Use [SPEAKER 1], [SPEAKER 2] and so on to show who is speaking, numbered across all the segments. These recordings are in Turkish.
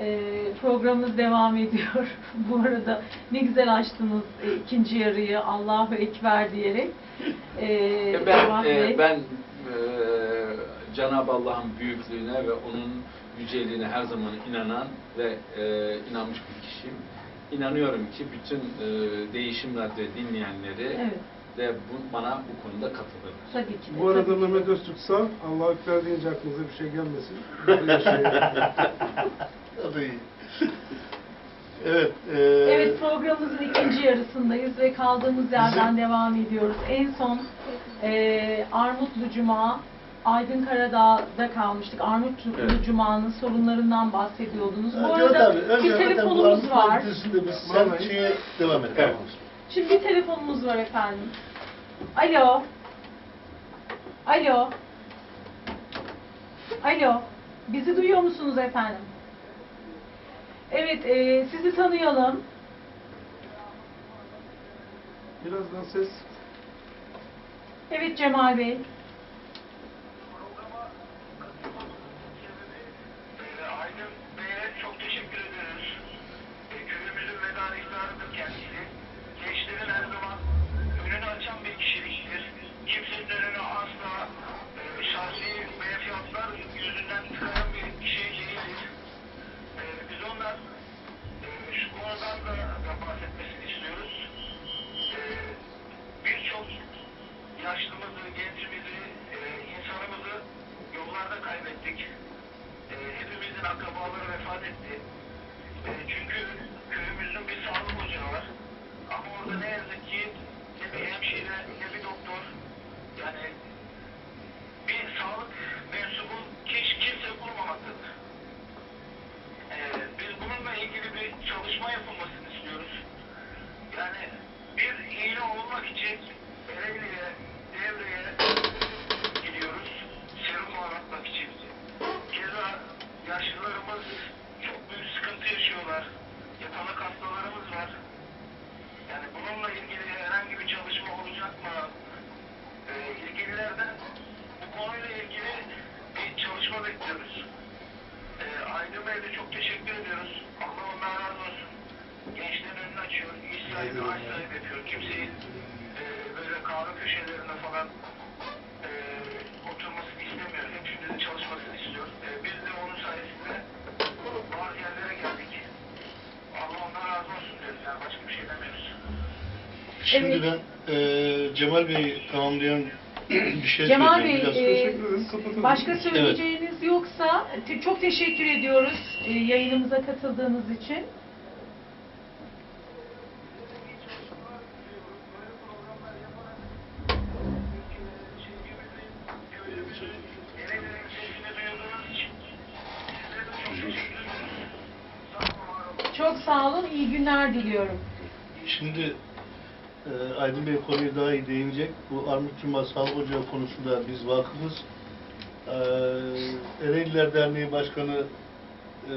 [SPEAKER 1] E, programımız devam ediyor. Bu arada ne güzel açtınız e, ikinci yarıyı Allahu Ekber diyerek. E,
[SPEAKER 2] Ben, e, ben e, Cenab-ı Allah'ın büyüklüğüne ve onun yüceliğine her zaman inanan ve e, inanmış bir kişiyim. İnanıyorum ki bütün e, değişim radyo dinleyenleri
[SPEAKER 1] Evet,
[SPEAKER 2] de bu, bana bu konuda katılırlar.
[SPEAKER 1] tabii ki de.
[SPEAKER 3] Bu arada
[SPEAKER 1] tabii.
[SPEAKER 3] Mehmet Öztürk sağ. Allah ekber deyince aklınıza bir şey gelmesin. Burada yaşayın.
[SPEAKER 4] O da iyi. Evet. e,
[SPEAKER 1] Evet programımızın ikinci yarısındayız ve kaldığımız yerden devam ediyoruz. En son e, Armutlu Cuma, Aydın Karadağ'da kalmıştık. Armutlu
[SPEAKER 2] Evet.
[SPEAKER 1] Cuma'nın sorunlarından bahsediyordunuz. Bu
[SPEAKER 4] Evet
[SPEAKER 1] arada
[SPEAKER 4] abi, önce
[SPEAKER 1] bir
[SPEAKER 4] bu
[SPEAKER 1] telefonumuz var.
[SPEAKER 4] Biz sen
[SPEAKER 3] Vallahi.
[SPEAKER 4] şeye devam et.
[SPEAKER 2] Evet.
[SPEAKER 1] Şimdi bir telefonumuz var efendim. Alo. Alo. Alo. Bizi duyuyor musunuz efendim? Evet, e, sizi tanıyalım.
[SPEAKER 3] Birazdan ses.
[SPEAKER 1] Evet Cemal Bey.
[SPEAKER 5] Akrabaları vefat etti. E, çünkü köyümüzün bir sağlık ocağı var. Ama orada ne yazık ki ne bir hemşire ne bir doktor yani bir sağlık mensubu hiç kimse bulmamaktadır. E, biz bununla ilgili bir çalışma yapılmasını istiyoruz. Yani bir iğne olmak için Ereğli'ye, Devre'ye gidiyoruz. Serum anlatmak için. Keza yaşlılarımız çok büyük sıkıntı yaşıyorlar. Yatalak hastalarımız var. Yani bununla ilgili herhangi bir çalışma olacak mı? Ee, ilgililerden bu konuyla ilgili bir çalışma bekliyoruz. Ee, Aydın Bey'e de çok teşekkür ediyoruz. Allah ondan razı olsun. Gençlerin önünü açıyor. İş sahibi, aş sahibi yapıyor. Kimseyi e, böyle kahve köşelerinde falan e, oturmasını istemiyor. Hepimizin çalışmasını istiyor. E, biz de onun sayesinde bazı yerlere geldik. Allah ondan razı olsun diyoruz. Yani başka bir şey demiyoruz.
[SPEAKER 4] Şimdi
[SPEAKER 1] Evet.
[SPEAKER 4] ben e, Cemal Bey'i tamamlayan bir şey
[SPEAKER 1] Cemal. Bey, e. Başka söyleyeceğiniz yoksa te- çok teşekkür ediyoruz e, yayınımıza katıldığınız için.
[SPEAKER 5] Erenlerin sesini duyduğunuz için sizlere de çok teşekkür ederiz. Sağ olun, var olun.
[SPEAKER 1] Çok sağ olun, günler diliyorum.
[SPEAKER 4] Şimdi e, Aydın Bey konuyu daha iyi değinecek. Bu Armut Cuma Sağlık Ocağı konusunda biz vakıfız. E, Ereğliler Derneği Başkanı e,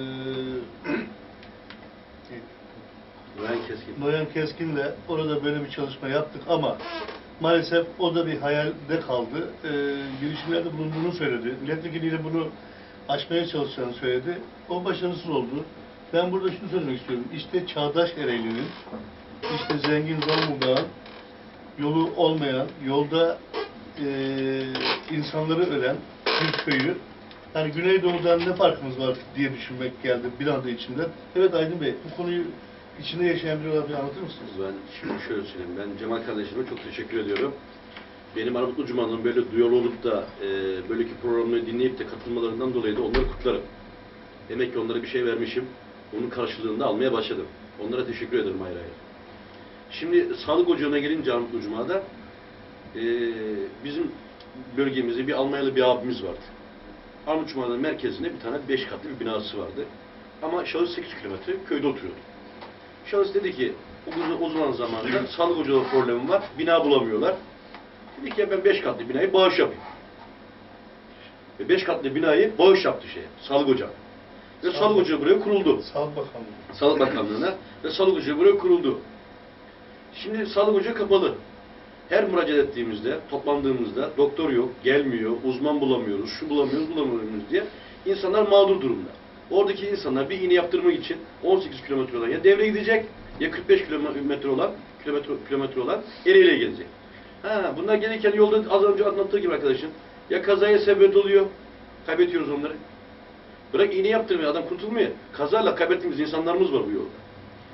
[SPEAKER 6] Güven Keskin.
[SPEAKER 4] Noyan Keskin'le orada böyle bir çalışma yaptık ama maalesef o da bir hayalde kaldı. Ee, girişimlerde bulunduğunu söyledi. Milletvekiliyle bunu aşmaya çalışacağını söyledi. O başarısız oldu. Ben burada şunu söylemek istiyorum. İşte çağdaş Ereğli'nin, işte zengin Zonguldak'ın yolu olmayan, yolda eee insanları ölen bir köyü yani Güneydoğu'dan ne farkımız var diye düşünmek geldi bir anda içimden. Evet Aydın Bey, bu konuyu içinde yaşayan biri olarak anlatır mısınız?
[SPEAKER 6] Ben şimdi şöyle söyleyeyim. Ben Cemal kardeşime çok teşekkür ediyorum. Benim Armutlu Cuma'nın böyle duyarlı olup da e, böyleki programları dinleyip de katılmalarından dolayı da onları kutlarım. Demek ki onlara bir şey vermişim. Onun karşılığını da almaya başladım. Onlara teşekkür ederim ayrı ayrı. Şimdi sağlık ocağına gelince Armutlu Cuma'da e, bizim bölgemizde bir Almanyalı bir abimiz vardı. Armut Cuma'nın merkezinde bir tane beş katlı bir binası vardı. Ama şahıs 8 kilometre köyde oturuyordu. Şahıs dedi ki o, o zaman zamanında sağlık ocağı problemi var, bina bulamıyorlar. Dedi ki ya ben beş katlı binayı bağış yapayım. Ve beş katlı binayı bağış yaptı şeye, sağlık ocağı. Ve
[SPEAKER 4] Sağlık-
[SPEAKER 6] sağlık ocağı buraya kuruldu.
[SPEAKER 4] Sağlık Bakanlığı.
[SPEAKER 6] Sağlık Bakanlığı'na ve sağlık ocağı buraya kuruldu. Şimdi sağlık ocağı kapalı. Her müracaat ettiğimizde, toplandığımızda doktor yok, gelmiyor, uzman bulamıyoruz, şu bulamıyoruz, bulamıyoruz diye insanlar mağdur durumda. Oradaki insanlar bir iğne yaptırmak için 18 kilometre olan ya devreye gidecek ya 45 kilometre olan kilometre, kilometre olan Ereğli'ye gelecek. Ha, bunlar gelirken yolda az önce anlattığı gibi arkadaşım ya kazaya sebep oluyor, kaybediyoruz onları. Bırak iğne yaptırmıyor, adam kurtulmuyor. Kazayla kaybettiğimiz insanlarımız var bu yolda.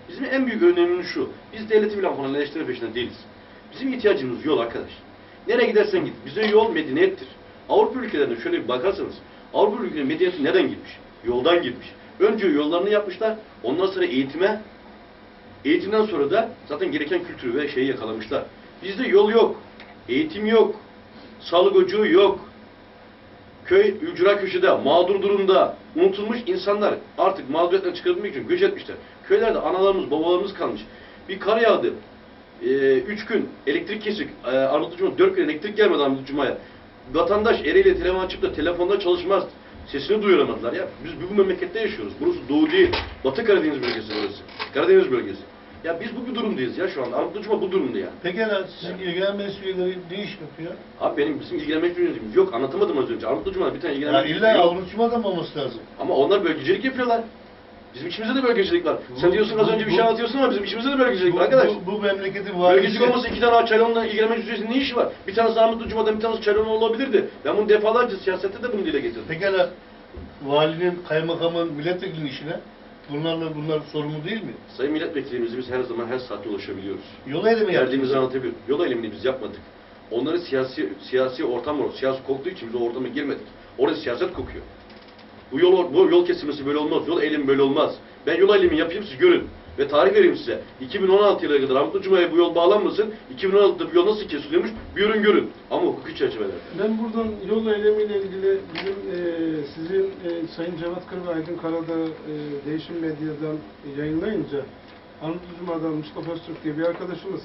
[SPEAKER 6] Bizim en büyük önemimiz şu, biz devleti bilen falan eleştirme peşinde değiliz. Bizim ihtiyacımız yol arkadaş. Nereye gidersen git, bize yol medeniyettir. Avrupa ülkelerine şöyle bir bakarsanız, Avrupa ülkelerinin medeniyeti neden girmiş? Yoldan girmiş. Önce yollarını yapmışlar, ondan sonra eğitime, eğitimden sonra da zaten gereken kültürü ve şeyi yakalamışlar. Bizde yol yok, eğitim yok, sağlık ocağı yok, köy ücra köşede, mağdur durumda, unutulmuş insanlar artık mağduriyetten çıkarılmak için göç etmişler. Köylerde analarımız, babalarımız kalmış. Bir kar yağdı. Ee, üç gün elektrik kesik. Ee, Arnavutlu Cuma dört gün elektrik gelmedi Arnavutlu Cuma'ya. Vatandaş Ereğli'ye telefon açıp da telefonda çalışmaz. Sesini duyuramadılar ya. Biz bu memlekette yaşıyoruz. Burası Doğu değil. Batı Karadeniz bölgesi burası. Karadeniz bölgesi. Ya biz bu bir durumdayız ya şu anda. Arnavutlu Cuma bu durumda ya.
[SPEAKER 4] Pekala sizin ilgilenen meclis üyeleri ne iş yapıyor?
[SPEAKER 6] Abi benim bizim ilgilenmek yönetimimiz yok. Anlatamadım az önce. Arnavutlu Cuma'da bir tane
[SPEAKER 4] Ya
[SPEAKER 6] ilgilenmek
[SPEAKER 4] illa
[SPEAKER 6] yönetimi yok.
[SPEAKER 4] Avrupa da mı olması lazım?
[SPEAKER 6] Ama onlar bölgecilik yapıyorlar. Bizim içimizde de bölgecilik var. Sen
[SPEAKER 4] Bu-
[SPEAKER 6] diyorsun az
[SPEAKER 4] bu-
[SPEAKER 6] önce bir
[SPEAKER 4] bu-
[SPEAKER 6] şey anlatıyorsun ama bizim içimizde de bölgecilik
[SPEAKER 4] Bu,
[SPEAKER 6] var arkadaş.
[SPEAKER 4] bu, bu memleketin
[SPEAKER 6] Bölgecilik
[SPEAKER 4] valisi...
[SPEAKER 6] olmasa iki tane Açalyon'la ilgilenmek üyesinin ne işi var? Bir tanesi Ahmet Cuma'dan bir tanesi Çaylon olabilirdi. Ben bunu defalarca siyasette de bunu dile getirdim.
[SPEAKER 4] Pekala valinin, kaymakamın, milletvekilinin işine bunlarla bunlar sorumlu değil mi?
[SPEAKER 6] Sayın milletvekilimize biz her zaman her saatte ulaşabiliyoruz.
[SPEAKER 4] Yol eylemi
[SPEAKER 6] Geldiğimizi
[SPEAKER 4] yaptınız.
[SPEAKER 6] anlatabiliyoruz. Yol eylemini biz yapmadık. Onların siyasi siyasi ortam var. Siyasi koktuğu için biz o ortama girmedik. Orada siyaset kokuyor. Bu yol, bu yol kesilmesi böyle olmaz. Yol eylemi böyle olmaz. Ben yol eylemi yapayım siz görün. Ve tarih vereyim size. 2016 yılına kadar Ahmet Cuma'ya bu yol bağlanmasın. 2016'da bu yol nasıl kesiliyormuş görün görün. Ama hukuki çerçevelerde.
[SPEAKER 3] Ben buradan yol eylemiyle ilgili bizim e, sizin e, Sayın Cevat Kır ve Aydın Karada e, Değişim Medya'dan yayınlayınca Anadolu Cuma'dan Mustafa Öztürk diye bir arkadaşımız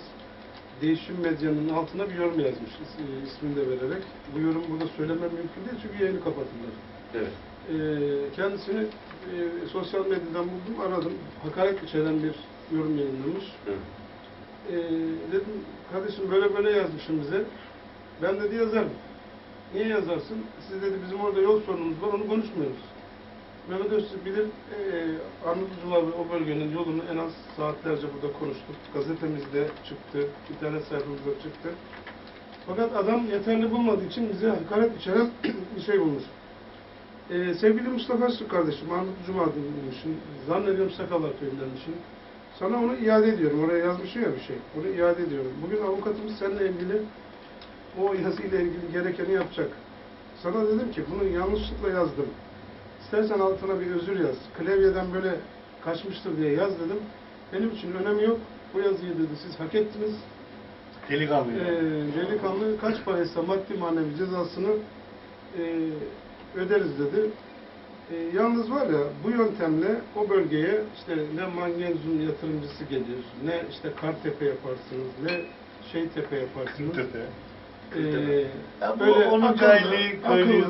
[SPEAKER 3] Değişim Medya'nın altına bir yorum yazmış is- e, ismini de vererek. Bu yorum burada söylemem mümkün değil çünkü yayını kapatırlar.
[SPEAKER 6] Evet.
[SPEAKER 3] E, kendisini e, sosyal medyadan buldum, aradım. Hakaret içeren bir yorum yayınlamış.
[SPEAKER 6] evet.
[SPEAKER 3] Ee, dedim kardeşim böyle böyle yazmışım bize. Ben dedi yazarım. Niye yazarsın? Siz dedi bizim orada yol sorunumuz var onu konuşmuyoruz. Mehmet Öztürk bilir e, Arnavutlular ve o bölgenin yolunu en az saatlerce burada konuştuk. Gazetemizde çıktı, internet sayfamızda çıktı. Fakat adam yeterli bulmadığı için bize hakaret içeren bir şey bulmuş. Ee, sevgili Mustafa Öztürk kardeşim, Arnavutlu Cuma dinlemişsin. Zannediyorum Sakalar köyündenmişsin. Sana onu iade ediyorum. Oraya yazmışım ya bir şey. Onu iade ediyorum. Bugün avukatımız seninle ilgili o yazıyla ilgili gerekeni yapacak. Sana dedim ki bunu yanlışlıkla yazdım. İstersen altına bir özür yaz. Klavyeden böyle kaçmıştır diye yaz dedim. Benim için önemi yok. Bu yazıyı dedi siz hak ettiniz.
[SPEAKER 4] Delikanlı.
[SPEAKER 3] Ee, delikanlı kaç paraysa maddi manevi cezasını e, öderiz dedi. E, yalnız var ya bu yöntemle o bölgeye işte ne magnezyum yatırımcısı gelir, ne işte Kartepe yaparsınız, ne Şeytepe yaparsınız.
[SPEAKER 4] Tepe.
[SPEAKER 3] Ee,
[SPEAKER 4] Ya bu
[SPEAKER 3] böyle
[SPEAKER 4] onun
[SPEAKER 3] akıllı,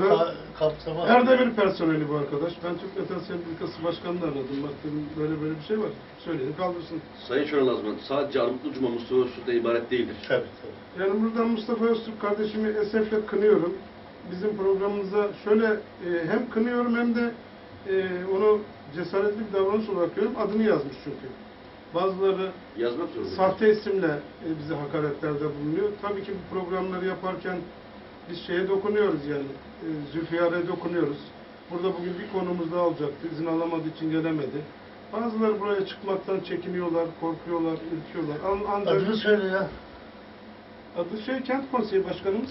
[SPEAKER 4] ka- kapsamaz.
[SPEAKER 3] Erdemir personeli bu arkadaş. Ben Türk Metal Sendikası Başkanı'nı aradım. Bak dedim böyle böyle bir şey var. Söyledi kaldırsın.
[SPEAKER 6] Sayın Şoral Azman, sadece Armutlu Cuma Mustafa Öztürk'le ibaret değildir.
[SPEAKER 4] Tabii tabii.
[SPEAKER 3] Yani buradan Mustafa Öztürk kardeşimi esefle kınıyorum. Bizim programımıza şöyle e, hem kınıyorum hem de e, onu cesaretli bir davranış olarak görüyorum. Adını yazmış çünkü. Bazıları
[SPEAKER 6] Yazmak zorunda.
[SPEAKER 3] sahte isimle e, bize hakaretlerde bulunuyor. Tabii ki bu programları yaparken biz şeye dokunuyoruz yani. E, Zülfiyar'a dokunuyoruz. Burada bugün bir konumuz daha olacaktı. İzin alamadığı için gelemedi. Bazıları buraya çıkmaktan çekiniyorlar, korkuyorlar, ürküyorlar. An- Ancak
[SPEAKER 4] Adını söyle ya.
[SPEAKER 3] adı şey Kent Konseyi Başkanımız.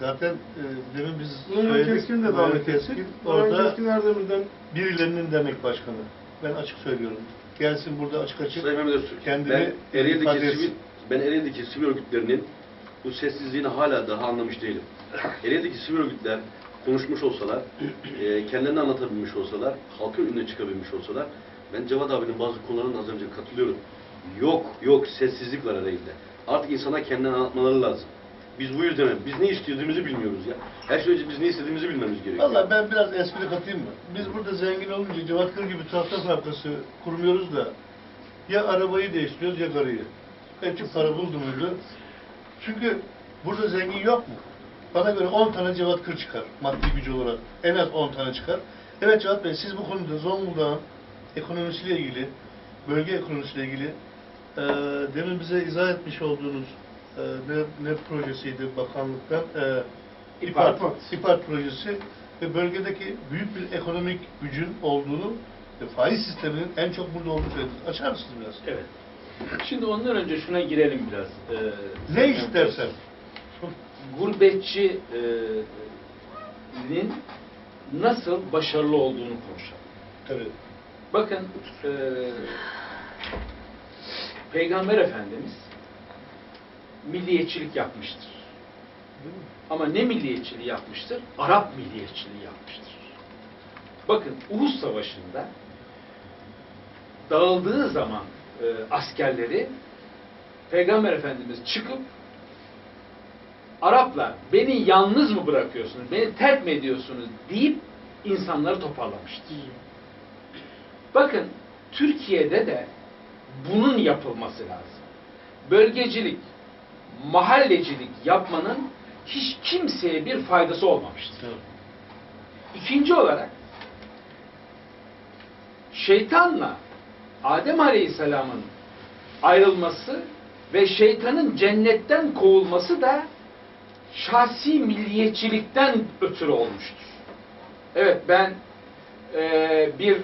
[SPEAKER 4] Zaten e, demin biz
[SPEAKER 3] Nurhan
[SPEAKER 4] söyledik.
[SPEAKER 3] Keskin de
[SPEAKER 4] Nurhan
[SPEAKER 3] davet ettik.
[SPEAKER 4] Keskin
[SPEAKER 3] Nurhan
[SPEAKER 4] Orada
[SPEAKER 3] Keskin Erdemir'den
[SPEAKER 4] birilerinin demek başkanı. Ben açık söylüyorum. Gelsin burada açık açık.
[SPEAKER 6] Sayın Mehmet Öztürk,
[SPEAKER 4] Kendini
[SPEAKER 6] ben
[SPEAKER 4] ifade
[SPEAKER 6] Ereğli'deki
[SPEAKER 4] etsin.
[SPEAKER 6] sivil, ben Ereğli'deki sivil örgütlerinin bu sessizliğini hala daha anlamış değilim. Ereğli'deki sivil örgütler konuşmuş olsalar, e, kendilerini anlatabilmiş olsalar, halkın önüne çıkabilmiş olsalar, ben Cevat abinin bazı konularına az önce katılıyorum. Yok, yok, sessizlik var Ereğli'de. Artık insana kendini anlatmaları lazım. Biz bu yüzden, biz ne istediğimizi bilmiyoruz ya. Her şey önce biz ne istediğimizi bilmemiz gerekiyor.
[SPEAKER 4] Valla ben biraz espri katayım mı? Biz burada zengin olunca Cevat Kır gibi tahta fabrikası kurmuyoruz da ya arabayı değiştiriyoruz ya karıyı. Belki para buldu muydu? Çünkü burada zengin yok mu? Bana göre 10 tane Cevat Kır çıkar maddi gücü olarak. En az 10 tane çıkar. Evet Cevat Bey, siz bu konuda Zonguldak'ın ekonomisiyle ilgili, bölge ekonomisiyle ilgili e, demin bize izah etmiş olduğunuz e, ne, ne projesiydi bakanlıktan? E, İPART,
[SPEAKER 3] İPART.
[SPEAKER 4] İPART projesi ve bölgedeki büyük bir ekonomik gücün olduğunu ve faiz sisteminin en çok burada olduğunu söylediniz. Açar mısınız biraz?
[SPEAKER 2] Evet. Şimdi ondan önce şuna girelim biraz. Ee,
[SPEAKER 4] Ne istersen.
[SPEAKER 2] gurbetçinin nasıl başarılı olduğunu konuşalım.
[SPEAKER 4] Evet.
[SPEAKER 2] Bakın e, Peygamber Efendimiz milliyetçilik yapmıştır. Ama ne milliyetçiliği yapmıştır? Arap milliyetçiliği yapmıştır. Bakın Uhud Savaşı'nda dağıldığı zaman e, askerleri Peygamber Efendimiz çıkıp Araplar beni yalnız mı bırakıyorsunuz, beni terk mi ediyorsunuz deyip insanları toparlamıştır. Bakın Türkiye'de de bunun yapılması lazım. Bölgecilik, mahallecilik yapmanın hiç kimseye bir faydası olmamıştır. İkinci olarak şeytanla Adem Aleyhisselam'ın ayrılması ve şeytanın cennetten kovulması da şahsi milliyetçilikten ötürü olmuştur. Evet ben eee, bir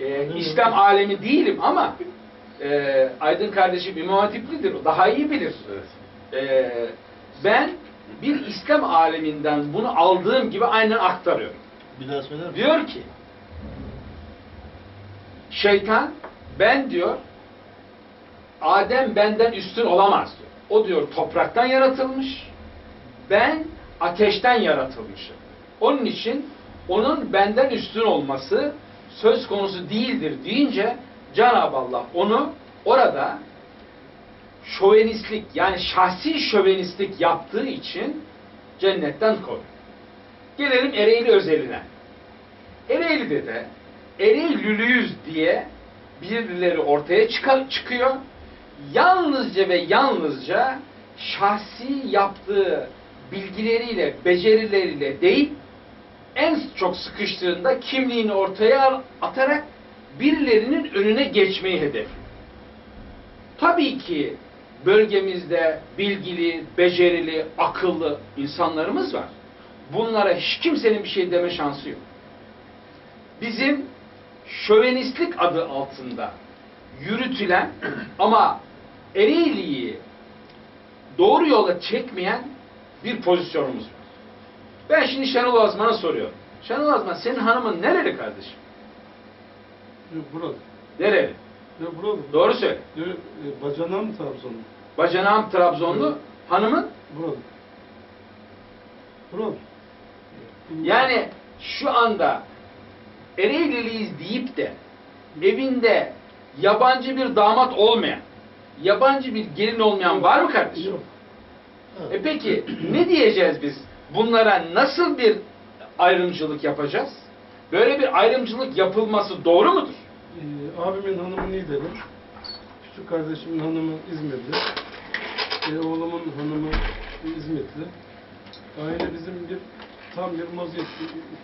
[SPEAKER 2] eee, İslam alemi değilim ama eee, Aydın kardeşim İmam Hatiplidir. O daha iyi bilir.
[SPEAKER 6] Evet.
[SPEAKER 2] Eee, ben bir İslam aleminden bunu aldığım gibi aynen aktarıyorum.
[SPEAKER 4] Bir daha söyler misiniz?
[SPEAKER 2] Diyor ki şeytan ben diyor Adem benden üstün olamaz diyor. O diyor topraktan yaratılmış. Ben ateşten yaratılmışım. Onun için onun benden üstün olması söz konusu değildir deyince Cenab-ı Allah onu orada şövenistlik yani şahsi şövenistlik yaptığı için cennetten koydu. Gelelim Ereğli özeline. Ereğli'de de Ereğlülüyüz diye birileri ortaya çıka- çıkıyor. Yalnızca ve yalnızca şahsi yaptığı bilgileriyle, becerileriyle değil, en çok sıkıştığında kimliğini ortaya atarak birilerinin önüne geçmeyi hedefliyor. Tabii ki bölgemizde bilgili, becerili, akıllı insanlarımız var. Bunlara hiç kimsenin bir şey deme şansı yok. Bizim şövenistlik adı altında yürütülen ama Ereğli'yi doğru yola çekmeyen bir pozisyonumuz var. Ben şimdi Şenol Azman'a soruyorum. Şenol Azman senin hanımın nereli kardeşim?
[SPEAKER 3] Yok burada.
[SPEAKER 2] Nereli?
[SPEAKER 3] Yok.
[SPEAKER 2] Doğru söyle.
[SPEAKER 3] Yok, e, bacanağım mı Trabzon'da?
[SPEAKER 2] Bacanağım Trabzonlu, hanımın
[SPEAKER 3] Burada. Burada.
[SPEAKER 2] Yani şu anda Ereğliliyiz deyip de evinde yabancı bir damat olmayan, yabancı bir gelin olmayan var mı kardeşim?
[SPEAKER 3] Yok.
[SPEAKER 2] E peki ne diyeceğiz biz? Bunlara nasıl bir ayrımcılık yapacağız? Böyle bir ayrımcılık yapılması doğru mudur?
[SPEAKER 3] Ee, abimin hanımı Niğde'li. Küçük kardeşimin hanımı İzmir'de. Ee, oğlumun hanımı İzmitli. Aile bizim bir tam bir mozaik,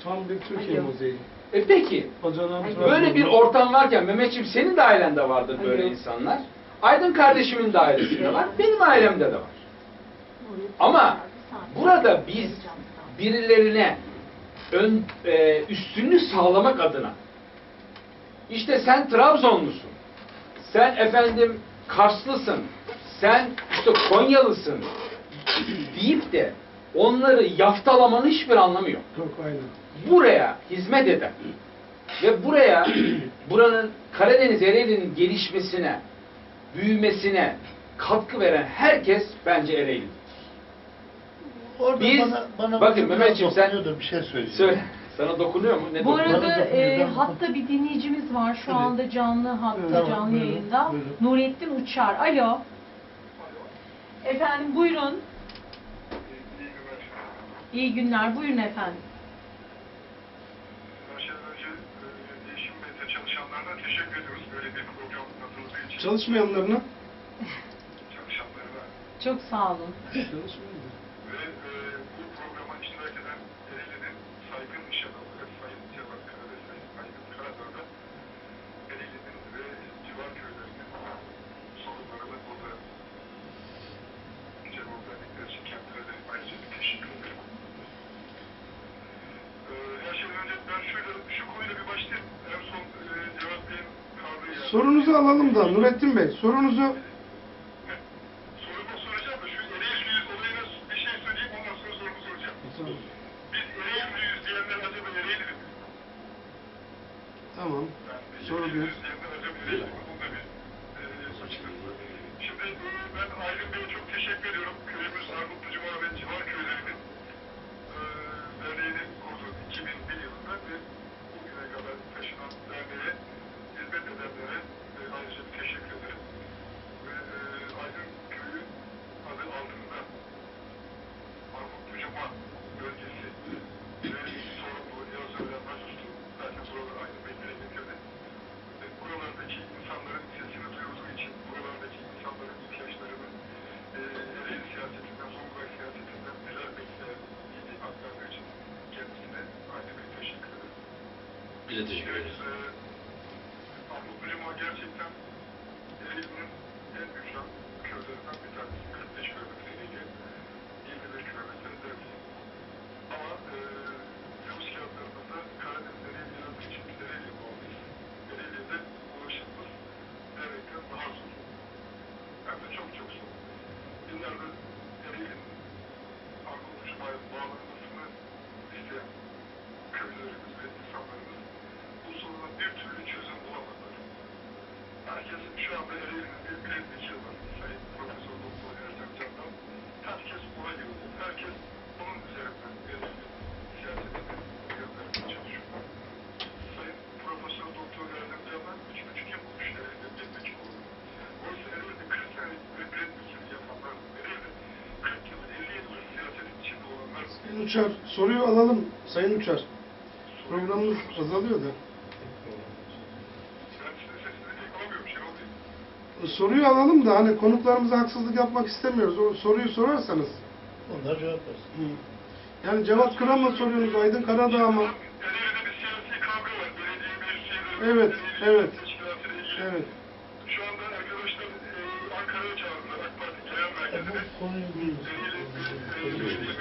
[SPEAKER 3] tam bir Türkiye mozaiği.
[SPEAKER 2] E peki
[SPEAKER 3] Bacanağım
[SPEAKER 1] Böyle
[SPEAKER 2] böyle bir ortam varken Mehmetciğim senin de ailende vardır böyle
[SPEAKER 1] Alo.
[SPEAKER 2] insanlar. Aydın kardeşimin de ailesinde var. Benim ailemde de var. Ama burada biz birilerine ön, e, üstünlük sağlamak adına işte sen Trabzonlusun, sen efendim Karslısın, sen işte Konyalısın deyip de onları yaftalamanın hiçbir anlamı yok.
[SPEAKER 3] Yok aynen.
[SPEAKER 2] Buraya hizmet eden ve buraya buranın Karadeniz Ereğli'nin gelişmesine, büyümesine katkı veren herkes bence Ereğli'dir.
[SPEAKER 4] Orada
[SPEAKER 2] Biz-
[SPEAKER 4] bana, bana
[SPEAKER 2] bakın Mehmetciğim sen-
[SPEAKER 4] bir şey söyleyeceğim.
[SPEAKER 2] Söyle. Sana dokunuyor mu? Ne
[SPEAKER 1] Bu
[SPEAKER 2] dokunuyor?
[SPEAKER 1] arada e, hatta bir dinleyicimiz var şu
[SPEAKER 4] Evet.
[SPEAKER 1] anda canlı hatta
[SPEAKER 4] Tamam,
[SPEAKER 1] canlı
[SPEAKER 4] buyurun,
[SPEAKER 1] yayında.
[SPEAKER 4] buyurun.
[SPEAKER 1] Nurettin Uçar. Alo. Efendim buyurun. İyi günler. Buyurun efendim.
[SPEAKER 5] Teşekkür ediyoruz böyle bir program için.
[SPEAKER 3] Çalışmayanlarına
[SPEAKER 5] Çalışanlarına
[SPEAKER 1] Çok sağ olun.
[SPEAKER 5] ve e, bu programa iştirak eden Ereğli'nin saygın iş adamları Sayın Cevat
[SPEAKER 7] sorunuzu alalım da Nurettin Bey, sorunuzu Uçar, soruyu alalım Sayın Uçar. Programımız azalıyor da.
[SPEAKER 3] Bey.
[SPEAKER 7] Soruyu alalım da hani konuklarımıza haksızlık yapmak istemiyoruz. O soruyu sorarsanız.
[SPEAKER 4] Onlar cevap versin.
[SPEAKER 7] Hı. Yani Cevat Kıran mı soruyorsunuz, Aydın Karadağ mı?
[SPEAKER 3] Ereğli'de bir siyasi kavga var. Belediye meclisleri
[SPEAKER 7] Evet,
[SPEAKER 3] Ereğli
[SPEAKER 7] evet. Evet.
[SPEAKER 3] Şu anda arkadaşlar e, Ankara'ya çağırdılar AK Parti genel merkezine.
[SPEAKER 4] konuyu
[SPEAKER 3] Ereğli e, belediye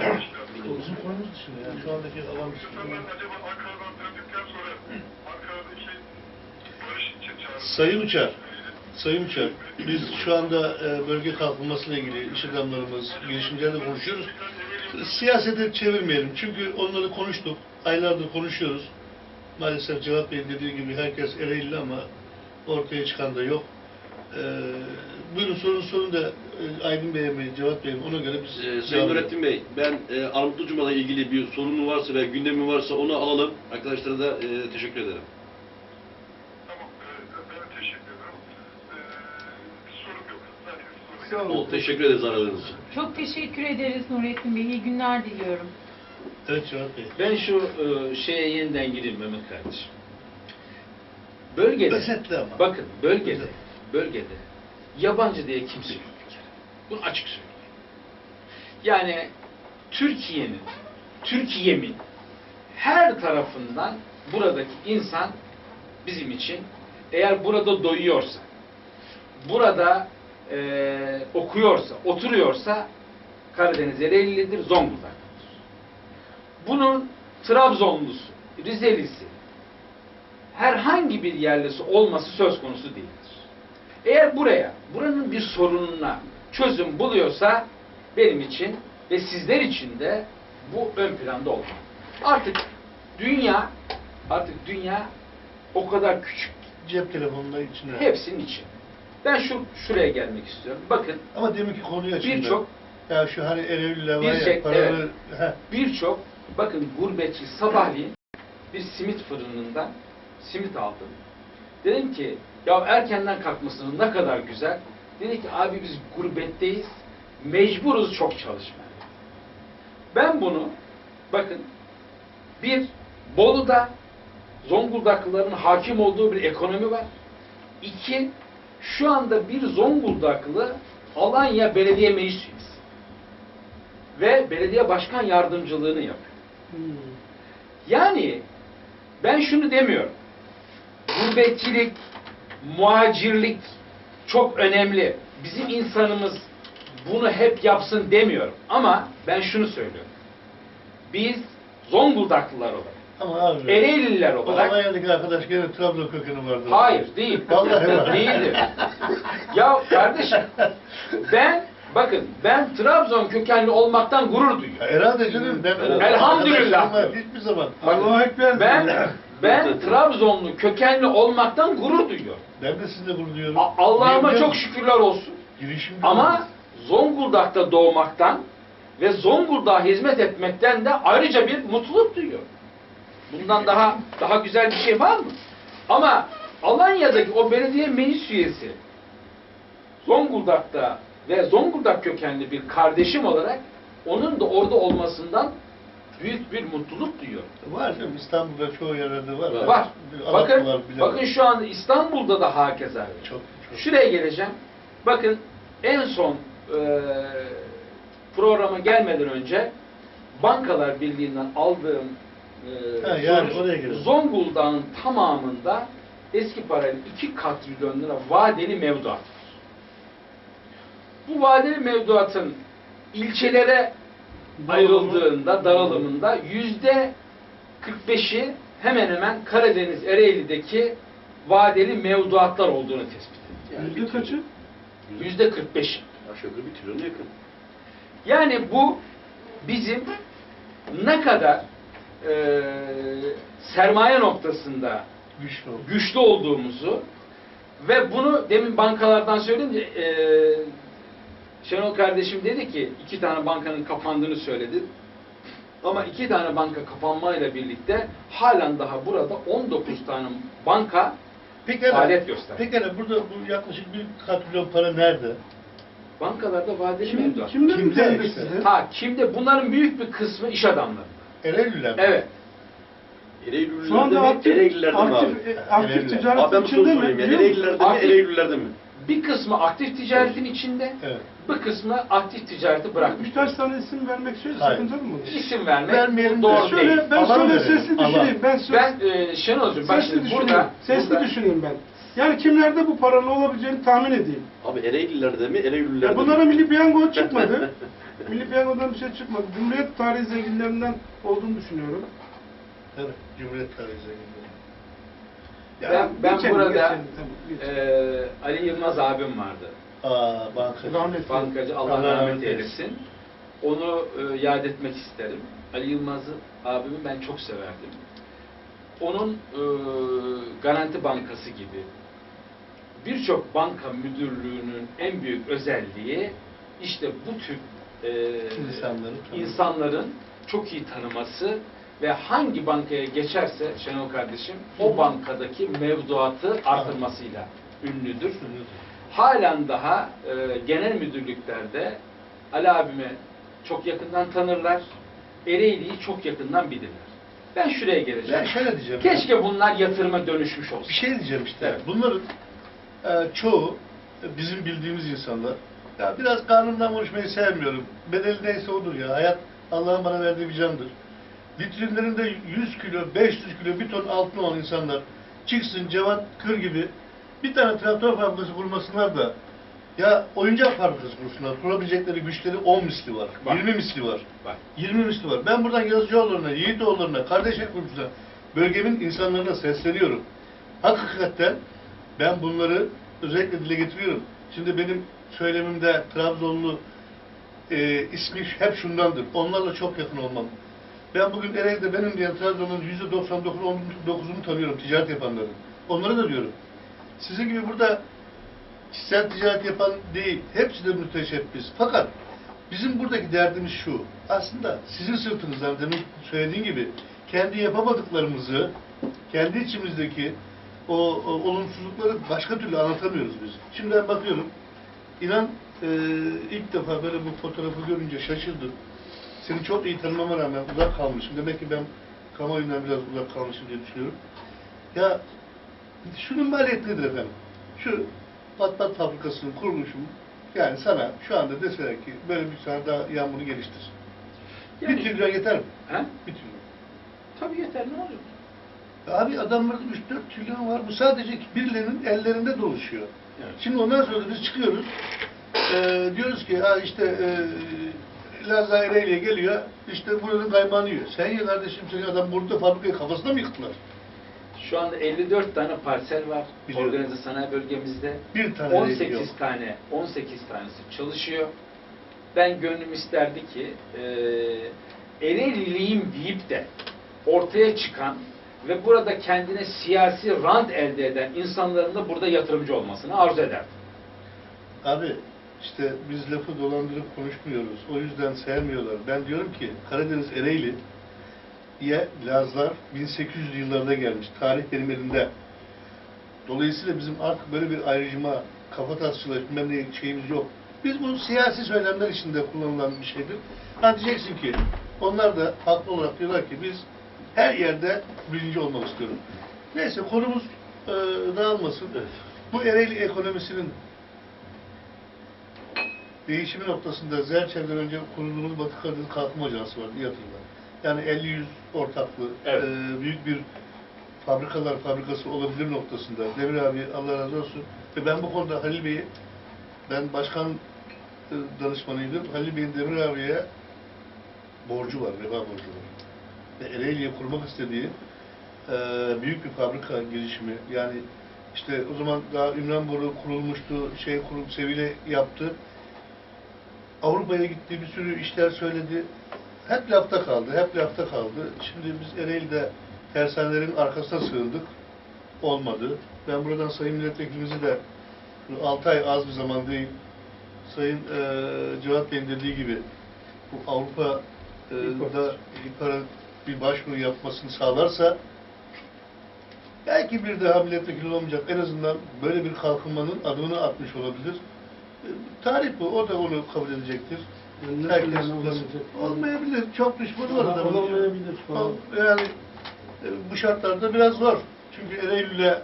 [SPEAKER 3] AK teşkilatı.
[SPEAKER 4] Bizim konumuz dışında yani şu andaki alan
[SPEAKER 3] İnsanlar acaba Ankara'dan döndükten sonra Ankara'daki barış için çağırdılar.
[SPEAKER 4] Sayın Uçar, Sayın Uçar, biz şu anda e, bölge kalkınmasıyla ilgili iş adamlarımız, girişimcilerle konuşuyoruz. Siyasete çevirmeyelim çünkü onları konuştuk, aylardır konuşuyoruz. Maalesef Cevat Bey'in dediği gibi herkes Ereğli ama ortaya çıkan da yok. E, buyurun sorun sorun da e, Aydın Bey'e mi, Cevat Bey'e mi ona göre biz devam
[SPEAKER 6] Sayın. Nurettin Bey, ben e, Armutlu Cuma'la ilgili bir sorunu varsa ve gündemi varsa onu alalım. Arkadaşlara da e, teşekkür ederim. O, teşekkür ederiz aradığınız için.
[SPEAKER 1] Çok teşekkür ederiz Nurettin Bey. İyi günler diliyorum.
[SPEAKER 4] Evet Cevat Bey.
[SPEAKER 2] Ben şu e, şeye yeniden gireyim Mehmet kardeşim. Bölgede,
[SPEAKER 4] Özetle ama.
[SPEAKER 2] bakın bölgede, bölgede yabancı diye kimse yok bir kere. Bunu açık söyleyeyim. Yani Türkiye'nin, Türkiye'min her tarafından buradaki insan bizim için eğer burada doyuyorsa, burada e, okuyorsa, oturuyorsa Karadeniz Ereğli'lidir, Zonguldak'lıdır. Bunun Trabzonlusu, Rizelisi, herhangi bir yerlisi olması söz konusu değildir. Eğer buraya, buranın bir sorununa çözüm buluyorsa benim için ve sizler için de bu ön planda olmalı. Artık dünya, artık dünya o kadar küçük
[SPEAKER 4] Cep telefonunda içine.
[SPEAKER 2] hepsinin için. Ben şu şuraya gelmek istiyorum. Bakın
[SPEAKER 4] Ama deminki konuyu açayım ben.
[SPEAKER 2] birçok
[SPEAKER 4] Ya şu hani Ereğli'yle var ya paraları... Heh.
[SPEAKER 2] birçok bakın gurbetçi sabahleyin bir simit fırınından simit aldım. Dedim ki ya erkenden kalkmasının ne kadar güzel. Dedi ki abi biz gurbetteyiz. Mecburuz çok çalışmaya. Ben bunu bakın bir Bolu'da Zonguldaklıların hakim olduğu bir ekonomi var. İki, şu anda bir Zonguldaklı Alanya Belediye Meclis üyesi ve belediye başkan yardımcılığını yapıyor.
[SPEAKER 7] Hmm.
[SPEAKER 2] Yani ben şunu demiyorum. Gurbetçilik, muhacirlik çok önemli. Bizim insanımız bunu hep yapsın demiyorum. Ama ben şunu söylüyorum. Biz Zonguldaklılar olarak
[SPEAKER 4] Ama abi.
[SPEAKER 2] Ereğliler
[SPEAKER 4] O
[SPEAKER 2] olarak
[SPEAKER 4] Almanya'daki arkadaş gene Trabzon kökeni vardı.
[SPEAKER 2] Hayır, değil.
[SPEAKER 4] Vallahi var.
[SPEAKER 2] Değildir. ya kardeşim, ben, bakın, ben Trabzon kökenli olmaktan gurur duyuyorum.
[SPEAKER 4] Herhalde canım. Ben o
[SPEAKER 2] Elhamdülillah.
[SPEAKER 4] Hiçbir zaman.
[SPEAKER 3] Allahu Ekber.
[SPEAKER 2] Ben, ben Trabzonlu kökenli olmaktan gurur duyuyorum.
[SPEAKER 4] Ben de sizinle gurur duyuyorum.
[SPEAKER 2] Allah'ıma çok şükürler olsun.
[SPEAKER 4] Girişim
[SPEAKER 2] Ama Zonguldak'ta doğmaktan ve Zonguldak'a hizmet etmekten de ayrıca bir mutluluk duyuyorum. Bundan daha daha güzel bir şey var mı? Ama Alanya'daki o belediye meclis üyesi Zonguldak'ta ve Zonguldak kökenli bir kardeşim olarak onun da orada olmasından büyük bir mutluluk duyuyorum.
[SPEAKER 4] Var canım İstanbul'da çoğu yerlerde var.
[SPEAKER 2] Var.
[SPEAKER 4] Bir
[SPEAKER 2] Bakın,
[SPEAKER 4] var.
[SPEAKER 2] bakın şu anda İstanbul'da da hakeza.
[SPEAKER 4] Çok, çok.
[SPEAKER 2] Şuraya geleceğim. Bakın en son e, programa gelmeden önce Bankalar Birliği'nden aldığım e,
[SPEAKER 4] Ha, yani oraya.
[SPEAKER 2] Zonguldak'ın tamamında eski parayla 2 katrilyon lira vadeli mevduat var. Bu vadeli mevduatın ilçelere ayrıldığında, dağılımında yüzde 45'i hemen hemen Karadeniz Ereğli'deki vadeli mevduatlar olduğunu tespit ettik.
[SPEAKER 6] Yani
[SPEAKER 3] Yüzde
[SPEAKER 6] trilyon.
[SPEAKER 3] kaçı?
[SPEAKER 2] Yüzde 45.
[SPEAKER 6] Aşağı yukarı bir trilyona yakın.
[SPEAKER 2] Yani bu bizim ne kadar eee, sermaye noktasında
[SPEAKER 4] Güçlü
[SPEAKER 2] güçlü olduğumuzu ve bunu demin bankalardan söyleyince eee Şenol kardeşim dedi ki iki tane bankanın kapandığını söyledi. Ama iki tane banka kapanmayla birlikte halen daha burada 19 tane banka
[SPEAKER 4] Peki
[SPEAKER 2] faaliyet göster.
[SPEAKER 4] peki burada bu yaklaşık bir katrilyon para nerede?
[SPEAKER 2] Bankalarda vadeli
[SPEAKER 3] Kim,
[SPEAKER 2] mevduat.
[SPEAKER 4] Kimde
[SPEAKER 3] üzerinde
[SPEAKER 4] işte?
[SPEAKER 2] Ha kimde? Bunların büyük bir kısmı iş adamları.
[SPEAKER 4] Ereğli'ler mi?
[SPEAKER 2] Evet.
[SPEAKER 6] Ereğlilerde
[SPEAKER 3] Şu anda
[SPEAKER 6] mi?
[SPEAKER 3] aktif,
[SPEAKER 6] Ereğlilerde mi abi?
[SPEAKER 3] aktif, e, aktif
[SPEAKER 4] Ereğliler.
[SPEAKER 6] Abi ben
[SPEAKER 3] ticaret
[SPEAKER 6] soru
[SPEAKER 3] içinde mi?
[SPEAKER 6] sorayım ya.
[SPEAKER 3] Biliyor musun?
[SPEAKER 6] Ereğlilerde mi?
[SPEAKER 2] Aktif-
[SPEAKER 6] Ereğlilerde mi?
[SPEAKER 2] Bir kısmı aktif ticaretin içinde,
[SPEAKER 4] Evet.
[SPEAKER 2] bir kısmı aktif ticareti bırakmış.
[SPEAKER 3] Birkaç tane isim vermek şöyle
[SPEAKER 4] Hayır.
[SPEAKER 3] sakıncalı mı? olur?
[SPEAKER 2] İsim vermek
[SPEAKER 4] Vermeyelim de
[SPEAKER 2] doğru
[SPEAKER 3] Şöyle,
[SPEAKER 2] değil.
[SPEAKER 3] ben
[SPEAKER 4] Alan
[SPEAKER 3] şöyle
[SPEAKER 4] verelim,
[SPEAKER 3] sesli
[SPEAKER 4] alan.
[SPEAKER 3] düşüneyim. Ben, söz,
[SPEAKER 2] Ben e, Şenol'cum bak
[SPEAKER 3] sesli
[SPEAKER 2] şimdi
[SPEAKER 3] düşüneyim.
[SPEAKER 2] burada,
[SPEAKER 3] sesli
[SPEAKER 2] burada
[SPEAKER 3] düşüneyim ben. Yani kimlerde bu paranın olabileceğini tahmin edeyim.
[SPEAKER 6] Abi Ereğlilerde mi? Ereğlilerde
[SPEAKER 3] Ya
[SPEAKER 6] mi?
[SPEAKER 3] bunlara milli piyango çıkmadı. milli piyangodan bir şey çıkmadı. Cumhuriyet tarihi zenginlerinden olduğunu düşünüyorum.
[SPEAKER 4] Evet. Cumhuriyet tarihi zenginleri.
[SPEAKER 2] ben, ben
[SPEAKER 3] geçelim,
[SPEAKER 2] burada
[SPEAKER 3] geçelim, tamam, geçelim.
[SPEAKER 2] e, Ali Yılmaz abim vardı.
[SPEAKER 4] Aa, bankacı.
[SPEAKER 3] Rahmetli.
[SPEAKER 2] Bankacı Allah,
[SPEAKER 4] Allah
[SPEAKER 2] rahmet
[SPEAKER 4] rahmet
[SPEAKER 2] eylesin. Onu e, yad etmek isterim. Ali Yılmaz abimi ben çok severdim. Onun e, Garanti Bankası gibi birçok banka müdürlüğünün en büyük özelliği işte bu tür e,
[SPEAKER 4] İnsanları tanımak.
[SPEAKER 2] insanların çok iyi tanıması ve hangi bankaya geçerse Şenol kardeşim o bankadaki mevduatı artırmasıyla ünlüdür halen daha e, genel müdürlüklerde Ali abime çok yakından tanırlar. Ereğli'yi çok yakından bilirler. Ben şuraya geleceğim.
[SPEAKER 4] Ben şöyle diyeceğim.
[SPEAKER 2] Keşke bunlar yatırıma dönüşmüş olsun.
[SPEAKER 4] Bir şey diyeceğim işte.
[SPEAKER 2] Evet.
[SPEAKER 4] Bunların e, çoğu e, bizim bildiğimiz insanlar. Ya biraz karnımdan konuşmayı sevmiyorum. Bedeli neyse odur ya. Hayat Allah'ın bana verdiği bir candır. Vitrinlerinde 100 kilo, 500 kilo, bir ton altın olan insanlar çıksın Cevat Kır gibi bir tane traktör fabrikası kurmasınlar da ya oyuncak fabrikası kursunlar. Kurabilecekleri güçleri 10 misli var.
[SPEAKER 2] Var.
[SPEAKER 4] 20 misli var.
[SPEAKER 2] Bak,
[SPEAKER 4] 20 misli var. Ben buradan Yazıcıoğullarına, Yiğitoğullarına, Kardeşlik Kurumsu'na, bölgemin insanlarına sesleniyorum. Hakikaten ben bunları özellikle dile getiriyorum. Şimdi benim söylemimde Trabzonlu e, ismi hep şundandır. Onlarla çok yakın olmam. Ben bugün Ereğli'de benim diyen Trabzon'un %99'unu tanıyorum ticaret yapanların. Onlara da diyorum. Sizin gibi burada kişisel ticaret yapan değil. Hepsi de müteşebbis. Fakat bizim buradaki derdimiz şu. Aslında sizin sırtınızdan demin söylediğim gibi kendi yapamadıklarımızı, kendi içimizdeki o, o olumsuzlukları başka türlü anlatamıyoruz biz. Şimdi ben bakıyorum. İnan e, ilk defa böyle bu fotoğrafı görünce şaşırdım. Seni çok iyi tanımama rağmen uzak kalmışım. Demek ki ben kamuoyundan biraz uzak kalmışım diye düşünüyorum. Ya şunun maliyeti nedir efendim? Şu patlat fabrikasını kurmuşum. Yani sana şu anda deseler ki böyle bir tane daha yağmuru geliştir.
[SPEAKER 2] Yani-
[SPEAKER 4] Bir trilyon yeter mi?
[SPEAKER 2] he?
[SPEAKER 4] Bir trilyon.
[SPEAKER 2] Tabii yeter ne olacak?
[SPEAKER 4] Abi adamlarda 3-4 trilyon var. Bu sadece birilerinin ellerinde doluşuyor.
[SPEAKER 2] Evet.
[SPEAKER 4] Şimdi ondan sonra biz çıkıyoruz. Eee diyoruz ki ha işte eee Lazlar Ereğli'ye geliyor, işte buranın kaymağını yiyor. Sen ye kardeşim, senin adam burada fabrikayı kafasına mı yıktılar?
[SPEAKER 2] Şu anda 54 tane parsel var
[SPEAKER 4] Biliyorum.
[SPEAKER 2] organize sanayi bölgemizde.
[SPEAKER 4] Bir tane Ereğli
[SPEAKER 2] 18
[SPEAKER 4] yok.
[SPEAKER 2] tane 18 tanesi çalışıyor. Ben gönlüm isterdi ki e, Ereğliliyim deyip de ortaya çıkan ve burada kendine siyasi rant elde eden insanların da burada yatırımcı olmasını arzu ederdim.
[SPEAKER 4] Abi işte biz lafı dolandırıp konuşmuyoruz. O yüzden sevmiyorlar. Ben diyorum ki Karadeniz Ereğli ya Lazlar 1800'lü yıllarda gelmiş. Tarih benim elimde. Dolayısıyla bizim artık böyle bir ayrıcıma, kafa tasçılığı, bilmem ne şeyimiz yok. Biz bu siyasi söylemler içinde kullanılan bir şeydir. Ha diyeceksin ki onlar da haklı olarak diyorlar ki biz her yerde birinci olmak istiyoruz. Neyse konumuz e, dağılmasın. Bu Ereğli ekonomisinin değişimi noktasında Zerçev'den önce kurulduğumuz Batı Karadeniz Kalkınma Ajansı vardı iyi hatırla. Yani 50-100 ortaklı,
[SPEAKER 2] Evet.
[SPEAKER 4] e, büyük bir fabrikalar fabrikası olabilir noktasında. Demir abi Allah razı olsun. Ve ben bu konuda Halil Bey'i, ben başkan e, danışmanıydım. Halil Bey'in Demir abiye borcu var, vefa borcu var. Ve Ereğli'ye kurmak istediği e, büyük bir fabrika girişimi. Yani işte o zaman daha Ümran Boru kurulmuştu, şey kurulup Sevile yaptı. Avrupa'ya gitti, bir sürü işler söyledi. Hep lafta kaldı, hep lafta kaldı. Şimdi biz Ereğli'de tersanelerin arkasına sığındık. Olmadı. Ben buradan Sayın Milletvekilimizi de 6 ay az bir zaman değil. Sayın eee Cevat Bey'in dediği gibi bu Avrupa eee, da İPAR'a bir başvuru yapmasını sağlarsa belki bir daha milletvekili olmayacak. En azından böyle bir kalkınmanın adımını atmış olabilir. E, Tarih bu. O da onu kabul edecektir.
[SPEAKER 3] Yani
[SPEAKER 4] Herkes olmayabilir. Çok düşmanı var adamın.
[SPEAKER 3] Olamayabilir.
[SPEAKER 4] Yani e, bu şartlarda biraz zor. Çünkü Ereğli'yle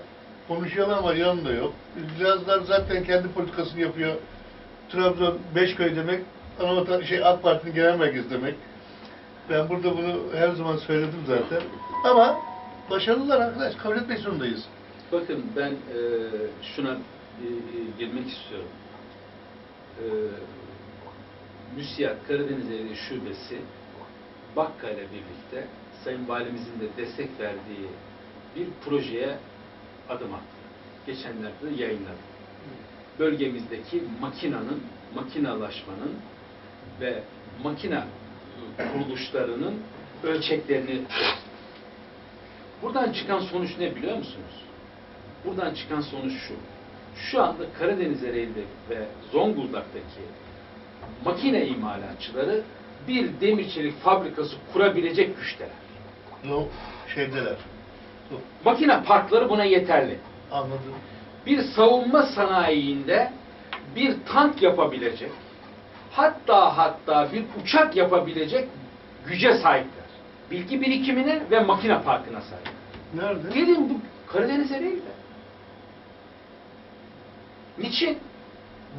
[SPEAKER 4] konuşuyor ama yanında yok. Birazlar zaten kendi politikasını yapıyor. Trabzon Beşköy demek, Anavatan şey AK Parti'nin genel merkezi demek. Ben burada bunu her zaman söyledim zaten. Ama başarılılar arkadaş. Kabul etmek zorundayız.
[SPEAKER 2] Bakın ben e, şuna e, e, girmek istiyorum. E, MÜSİAD Karadeniz Ereğli Şubesi Bakka ile birlikte Sayın Valimizin de destek verdiği bir projeye adım attı. Geçenlerde de yayınladı. Bölgemizdeki makinanın, makinalaşmanın ve makina kuruluşlarının ölçeklerini. Buradan çıkan sonuç ne biliyor musunuz? Buradan çıkan sonuç şu. Şu anda Karadeniz Ereğli ve Zonguldak'taki makine imalatçıları bir demir çelik fabrikası kurabilecek güçteler.
[SPEAKER 4] O şeydeler.
[SPEAKER 2] Makine parkları buna yeterli.
[SPEAKER 4] Anladım.
[SPEAKER 2] Bir savunma sanayiinde bir tank yapabilecek, hatta hatta bir uçak yapabilecek güce sahipler. Bilgi birikimine ve makine parkına sahip.
[SPEAKER 3] Nerede?
[SPEAKER 2] Gelin bu Karadeniz Ereğli'de. Niçin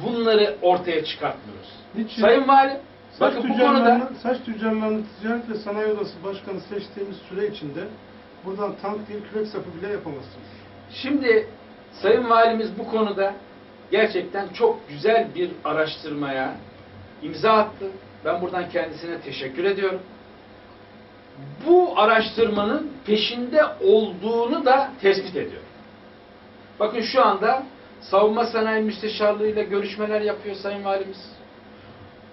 [SPEAKER 2] bunları ortaya çıkartmıyoruz?
[SPEAKER 3] Niçin?
[SPEAKER 2] Sayın Valim,
[SPEAKER 3] Saç
[SPEAKER 2] bakın bu konuda
[SPEAKER 3] saç tüccarlarının ticaret ve sanayi odası başkanı seçtiğimiz süre içinde buradan tank değil kürek sapı bile yapamazsınız.
[SPEAKER 2] şimdi Sayın Valimiz bu konuda gerçekten çok güzel bir araştırmaya imza attı. Ben buradan kendisine teşekkür ediyorum. Bu araştırmanın peşinde olduğunu da tespit ediyorum. Bakın şu anda Savunma Sanayi Müsteşarlığı ile görüşmeler yapıyor Sayın Valimiz.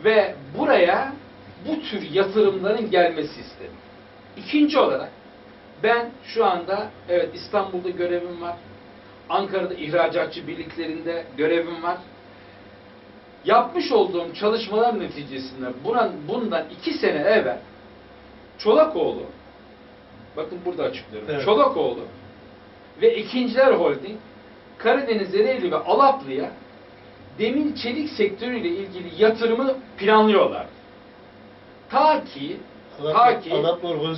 [SPEAKER 2] Ve buraya bu tür yatırımların gelmesi isteniyor. İkinci olarak ben şu anda evet İstanbul'da görevim var. Ankara'da ihracatçı birliklerinde görevim var. Yapmış olduğum çalışmalar neticesinde buna, bundan iki sene evvel Çolakoğlu bakın burada açıklıyorum.
[SPEAKER 4] Evet.
[SPEAKER 2] Çolakoğlu ve İkinciler Holding Karadeniz Ereğli ve Alaplı'ya demir çelik sektörüyle ilgili yatırımı planlıyorlar. Ta ki ta ki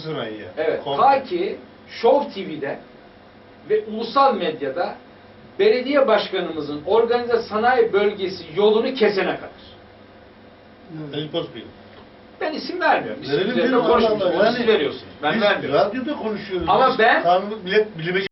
[SPEAKER 4] sanayi.
[SPEAKER 2] Evet,
[SPEAKER 4] Komple.
[SPEAKER 2] ta ki Show TV'de ve ulusal medyada belediye başkanımızın organize sanayi bölgesi yolunu kesene kadar. Ben isim vermiyorum. İsim
[SPEAKER 4] Verelim
[SPEAKER 2] üzerinde
[SPEAKER 4] canım,
[SPEAKER 2] konuşmuyorum.
[SPEAKER 4] Allah Allah.
[SPEAKER 2] Onu
[SPEAKER 4] Yani
[SPEAKER 2] siz veriyorsunuz. Ben
[SPEAKER 4] Biz
[SPEAKER 2] vermiyorum.
[SPEAKER 4] radyoda konuşuyoruz.
[SPEAKER 2] Ama ben-
[SPEAKER 4] Kanun millet bilime